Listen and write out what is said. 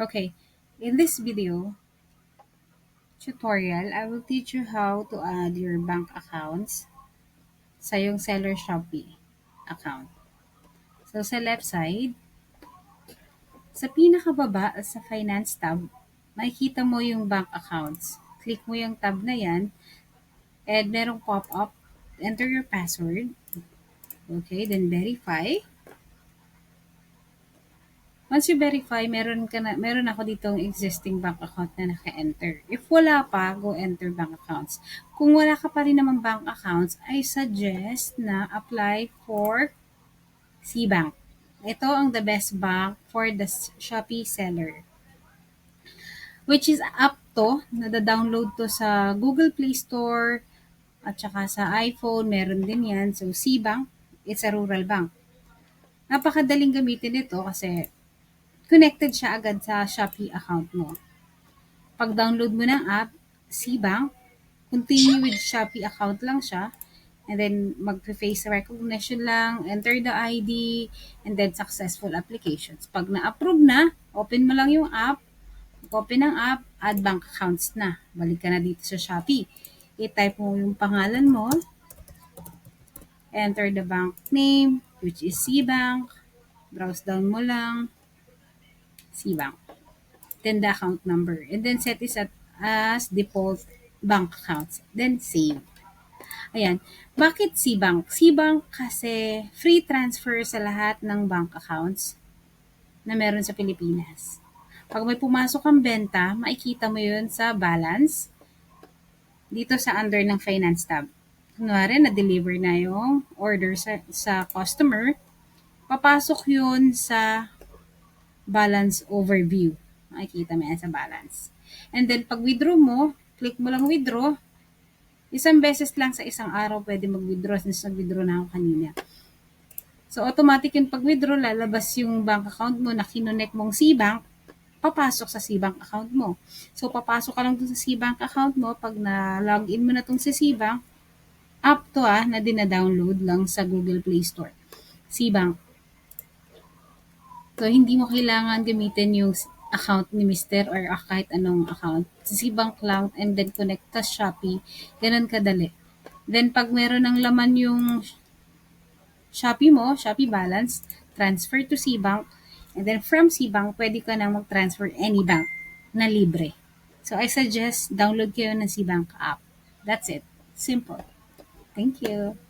Okay, in this video tutorial, I will teach you how to add your bank accounts sa yung seller Shopee account. So, sa left side, sa pinakababa sa finance tab, makikita mo yung bank accounts. Click mo yung tab na yan and merong pop-up. Enter your password. Okay, then verify. Once you verify, meron, ka na, meron ako ditong existing bank account na naka-enter. If wala pa, go enter bank accounts. Kung wala ka pa rin naman bank accounts, I suggest na apply for CBank. Ito ang the best bank for the Shopee seller. Which is up to, nada-download to sa Google Play Store, at saka sa iPhone, meron din yan. So, CBank, it's a rural bank. Napakadaling gamitin ito kasi connected siya agad sa Shopee account mo. Pag download mo ng app, CBank, continue with Shopee account lang siya, and then mag-face recognition lang, enter the ID, and then successful applications. Pag na-approve na, open mo lang yung app, open ng app, add bank accounts na. Balik ka na dito sa Shopee. I-type mo yung pangalan mo, enter the bank name, which is CBank, browse down mo lang, CBank. Then the account number. And then set it at as default bank accounts. Then save. Ayan. Bakit CBank? CBank kasi free transfer sa lahat ng bank accounts na meron sa Pilipinas. Pag may pumasok ang benta, makikita mo yun sa balance dito sa under ng finance tab. Kunwari, na-deliver na yung order sa, sa customer, papasok yun sa balance overview. Makikita mo yan sa balance. And then, pag withdraw mo, click mo lang withdraw. Isang beses lang sa isang araw pwede mag-withdraw since nag-withdraw na ako kanina. So, automatic yung pag-withdraw, lalabas yung bank account mo na kinonek mong C-Bank, papasok sa C-Bank account mo. So, papasok ka lang dun sa C-Bank account mo. Pag na-login mo na tong sa C-Bank, up to ah, na dina-download lang sa Google Play Store. C-Bank. So, hindi mo kailangan gamitin yung account ni Mr. or kahit anong account. Si Bank lang and then connect sa Shopee. Ganun kadali. Then, pag meron ng laman yung Shopee mo, Shopee balance, transfer to C-Bank. And then, from C-Bank, pwede ka na mag-transfer any bank na libre. So, I suggest download kayo ng C-Bank app. That's it. Simple. Thank you.